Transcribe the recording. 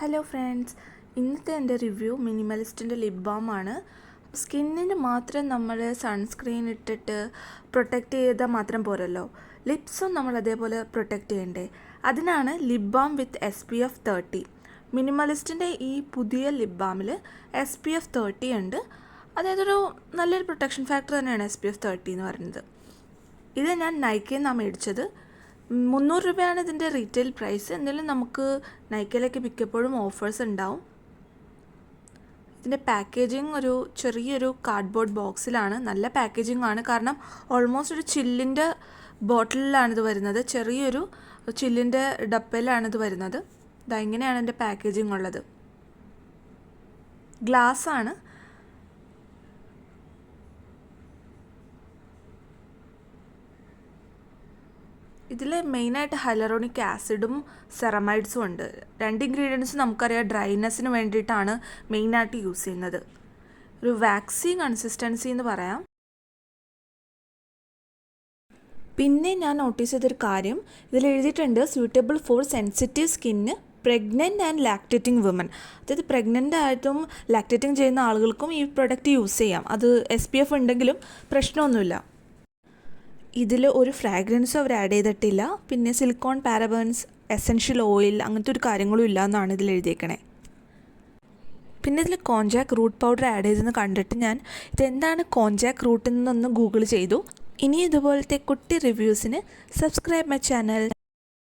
Hello friends ഇന്നത്തെ എന്റെ review മിനിമലിസ്റ്റിന്റെ lip balm ആണ്. സ്കിന്നിന് മാത്രം നമ്മൾ സൺസ്ക്രീൻ ഇട്ടിട്ട് പ്രൊട്ടക്റ്റ് ചെയ്താൽ മാത്രം പോരല്ലോ. ലിപ്സും നമ്മൾ അതേപോലെ പ്രൊട്ടക്റ്റ് ചെയ്യണ്ടേ. അതിനാണ് lip balm with S P F thirty മിനിമലിസ്റ്റിന്റെ ഈ പുതിയ ലിപ് ബാമിൽ എസ് പി എഫ് തേർട്ടി ഉണ്ട്. അതായത് ഒരു നല്ലൊരു പ്രൊട്ടക്ഷൻ ഫാക്ടർ തന്നെയാണ് എസ് പി എഫ് തേർട്ടി എന്ന് പറയുന്നത്. ഇത് ഞാൻ നൈക്കയിൽ നിന്നാണ് മേടിച്ചത്. മുന്നൂറ് രൂപയാണ് ഇതിന്റെ റീറ്റെയിൽ പ്രൈസ് എന്നാലും നമുക്ക് നൈക്കയിലേക്ക് മിക്കപ്പോഴും ഓഫേഴ്സ് ഉണ്ടാവും. ഇതിന്റെ പാക്കേജിങ് ഒരു ചെറിയൊരു കാർഡ്ബോർഡ് ബോക്സിലാണ് നല്ല പാക്കേജിംഗ് ആണ്. കാരണം ഓൾമോസ്റ്റ് ഒരു ചില്ലിന്റെ ബോട്ടിലാണിത് വരുന്നത്. ചെറിയൊരു ചില്ലിന്റെ ഡപ്പയിലാണിത് വരുന്നത്. ഇതാ ഇങ്ങനെയാണ് എന്റെ പാക്കേജിംഗ് ഉള്ളത്. ഗ്ലാസ് ആണ്. ഇതിൽ മെയിനായിട്ട് ഹൈലറോണിക് ആസിഡും സെറമൈഡ്സും ഉണ്ട്. രണ്ട് ഇൻഗ്രീഡിയൻസ് നമുക്കറിയാം. ഡ്രൈനെസ്സിന് വേണ്ടിയിട്ടാണ് മെയിനായിട്ട് യൂസ് ചെയ്യുന്നത്. ഒരു വാക്സിൻ കൺസിസ്റ്റൻസി എന്ന് പറയാം. പിന്നെ ഞാൻ നോട്ടീസ് ചെയ്തൊരു കാര്യം. ഇതിൽ എഴുതിയിട്ടുണ്ട് suitable for sensitive skin pregnant and lactating women അതായത് പ്രഗ്നന്റ് ആയിട്ടും ലാക്ടേറ്റിംഗ് ചെയ്യുന്ന ആളുകൾക്കും ഈ പ്രൊഡക്റ്റ് യൂസ് ചെയ്യാം. അത് എസ് പി എഫ് ഉണ്ടെങ്കിലും പ്രശ്നമൊന്നുമില്ല. ഇതിൽ ഒരു ഫ്രാഗ്രൻസും അവർ ആഡ് ചെയ്തിട്ടില്ല. പിന്നെ സിലിക്കോൺ പാരബേൺസ് എസെൻഷ്യൽ ഓയിൽ അങ്ങനത്തെ ഒരു കാര്യങ്ങളും ഇല്ല എന്നാണ് ഇതിൽ എഴുതിയേക്കണേ. പിന്നെ ഇതിൽ കോൺജാക്ക് റൂട്ട് പൗഡർ ആഡ് ചെയ്തെന്ന് കണ്ടിട്ട് ഞാൻ ഇതെന്താണ് കോൺജാക്ക് റൂട്ട് എന്നൊന്ന് ഗൂഗിൾ ചെയ്തു. ഇനി ഇതുപോലത്തെ കുട്ടി റിവ്യൂസിന് സബ്സ്ക്രൈബ് മൈ ചാനൽ